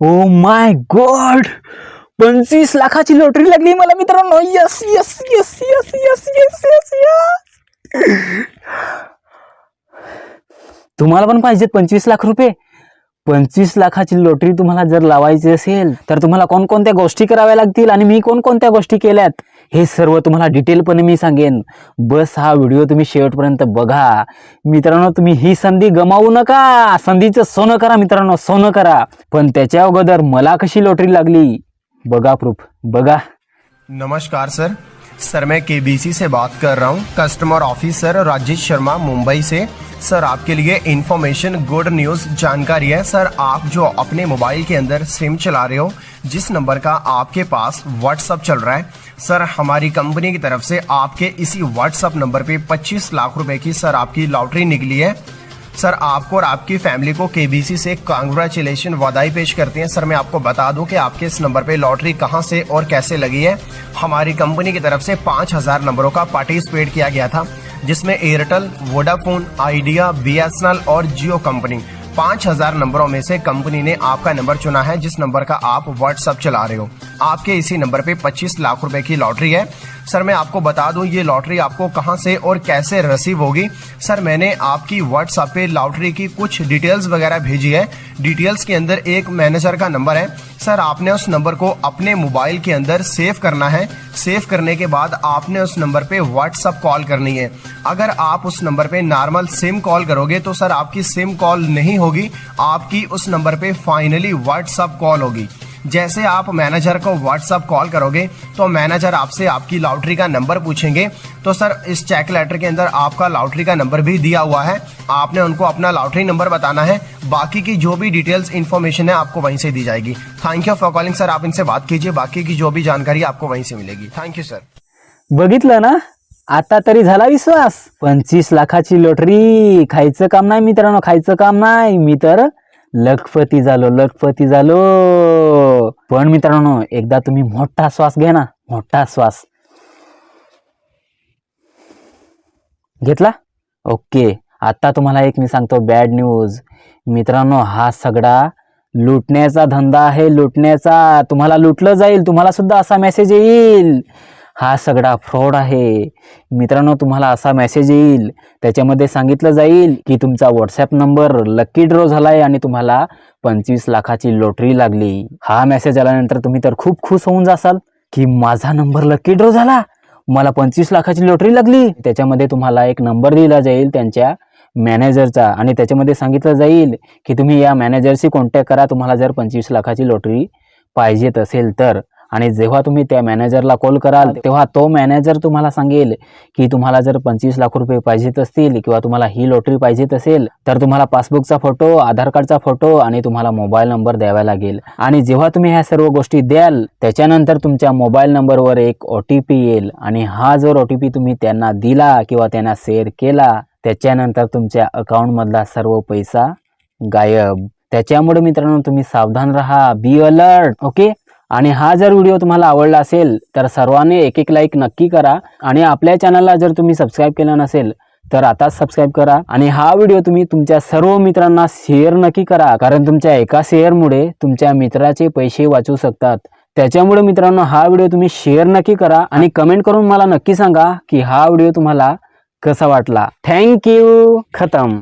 Oh my God पंचवीस लाखाची lottery लागली मला मित्रांनो. Yes yes yes yes yes yes yes yes तुम्हाला पण पाहिजेत पंचवीस लाख रुपये. पंचवीस लाखाची लॉटरी तुम्हाला जर लावायची असेल तर तुम्हाला कोणकोणत्या गोष्टी कराव्या लागतील आणि मी कोणकोणत्या गोष्टी केल्यात? हे सर्व तुम्हाला डिटेलपणे मी सांगेन. बस हा व्हिडिओ तुम्ही शेवटपर्यंत बघा. मित्रांनो तुम्ही ही संधी गमावू नका. संधीचं सोनं करा मित्रांनो सोनं करा. पण त्याच्या अगोदर मला कशी लॉटरी लागली? बघा प्रूफ बघा. नमस्कार सर सर, मैं केबीसी से बात कर रहा हूँ। कस्टमर ऑफिसर राजेश शर्मा, मुंबई से। सर, आपके लिए इन्फॉर्मेशन गुड न्यूज़ जानकारी है। सर, आप जो अपने मोबाइल के अंदर सिम चला रहे हो, जिस नंबर का आपके पास व्हाट्सअप चल रहा है, सर, हमारी कंपनी की तरफ़ से आपके इसी व्हाट्सअप नंबर पे 25 लाख रुपए की, सर, आपकी लॉटरी निकली है। सर, आपको और आपकी फैमिली को केबीसी से कांग्रेचुलेशन बधाई पेश करते हैं। सर, मैं आपको बता दूँ कि आपके इस नंबर पे लॉटरी कहाँ से और कैसे लगी है। हमारी कंपनी की तरफ़ से 5000 नंबरों का पार्टिसिपेट किया गया था, जिसमें एयरटेल वोडाफोन आइडिया बीएसएनएल और जियो कंपनी 5000 नंबरों में से कंपनी ने आपका नंबर चुना है, जिस नंबर का आप व्हाट्सअप चला रहे हो। आपके इसी नंबर पे 25 लाख रुपए की लॉटरी है। सर, मैं आपको बता दूँ, ये लॉटरी आपको कहाँ से और कैसे रिसीव होगी? सर, मैंने आपकी व्हाट्सएप पे लॉटरी की कुछ डिटेल्स वगैरह भेजी है। डिटेल्स के अंदर एक मैनेजर का नंबर है। सर, आपने उस नंबर को अपने मोबाइल के अंदर सेव करना है। सेव करने के बाद आपने उस नंबर पे व्हाट्सअप कॉल करनी है। अगर आप उस नंबर पे नॉर्मल सिम कॉल करोगे तो सर, आपकी सिम कॉल नहीं होगी। आपकी उस नंबर पे फाइनली व्हाट्सअप कॉल होगी। जैसे आप मैनेजर को व्हाट्सअप कॉल करोगे तो मैनेजर आपसे आपकी लॉटरी का नंबर पूछेंगे। तो सर, इस चेक लेटर के अंदर आपका लॉटरी का नंबर भी दिया हुआ है। आपने उनको अपना लॉटरी नंबर बताना है। बाकी की जो भी डिटेल्स इन्फॉर्मेशन है, आपको वहीं से दी जाएगी। Thank you for calling sir आप इनसे बात कीजिए। बाकी की जो भी जानकारी आपको वहीं से मिलेगी। थैंक यू सर बघितलं ना? आता तरी विश्वास. पंचवीस लाखाची लॉटरी. खायचं काम नाही मित्रांनो, खायचं काम नाही. मी लखपती झालो लखपती झालो. पण मित्रांनो एकदा तुम्ही मोठा श्वास घ्या ना. मोठा श्वास. घेतला? ओके. आता तुम्हाला एक मी सांगतो बॅड न्यूज मित्रांनो हा सगळा लुटण्याचा धंदा आहे लुटण्याचा. तुम्हाला लुटलं जाईल तुम्हाला सुद्धा असा मेसेज येईल. हा सगळा फ्रॉड आहे. मित्रांनो तुम्हाला असा मेसेज येईल त्याच्यामध्ये सांगितलं जाईल की तुमचा व्हॉट्सॲप नंबर लकी ड्रॉ झालाय आणि तुम्हाला पंचवीस लाखाची लॉटरी लागली. हा मेसेज आल्यानंतर तुम्ही तर खूप खुश होऊन जासाल की माझा नंबर लकी ड्रॉ झाला. मला पंचवीस लाखाची लॉटरी लागली. त्याच्यामध्ये तुम्हाला एक नंबर दिला जाईल त्यांच्या मॅनेजरचा आणि त्याच्यामध्ये सांगितलं जाईल की तुम्ही या मॅनेजरशी कॉन्टॅक्ट करा. तुम्हाला जर पंचवीस लाखाची लॉटरी पाहिजेत असेल तर. आणि जेव्हा तुम्ही त्या मॅनेजरला कॉल कराल तेव्हा तो मॅनेजर तुम्हाला सांगेल की तुम्हाला जर पंचवीस लाख रुपये पाहिजेत असतील किंवा तुम्हाला ही लॉटरी पाहिजेत असेल तर तुम्हाला पासबुकचा फोटो आधार कार्डचा फोटो आणि तुम्हाला मोबाईल नंबर द्यावा लागेल. आणि जेव्हा तुम्ही ह्या सर्व गोष्टी द्याल त्याच्यानंतर तुमच्या मोबाईल नंबरवर एक ओ टी पी येईल. आणि हा जर ओ टी पी तुम्ही त्यांना दिला किंवा त्यांना शेअर केला त्याच्यानंतर तुमच्या अकाउंटमधला सर्व पैसा गायब. त्याच्यामुळे मित्रांनो तुम्ही सावधान राहा. Be alert okay? आणि हा जर व्हिडिओ तुम्हाला आवडला असेल तर सर्वांनी एक एक लाईक नक्की करा. आणि आपल्या चॅनलला जर तुम्ही सबस्क्राईब केलं नसेल तर आताच सबस्क्राईब करा. आणि हा व्हिडिओ तुम्ही तुमच्या सर्व मित्रांना शेअर नक्की करा. कारण तुमच्या एका शेअरमुळे तुमच्या मित्राचे पैसे वाचू शकतात. त्याच्यामुळे मित्रांनो हा व्हिडिओ तुम्ही शेअर नक्की करा. आणि कमेंट करून मला नक्की सांगा की हा व्हिडिओ तुम्हाला कसा वाटला. थँक्यू खतम.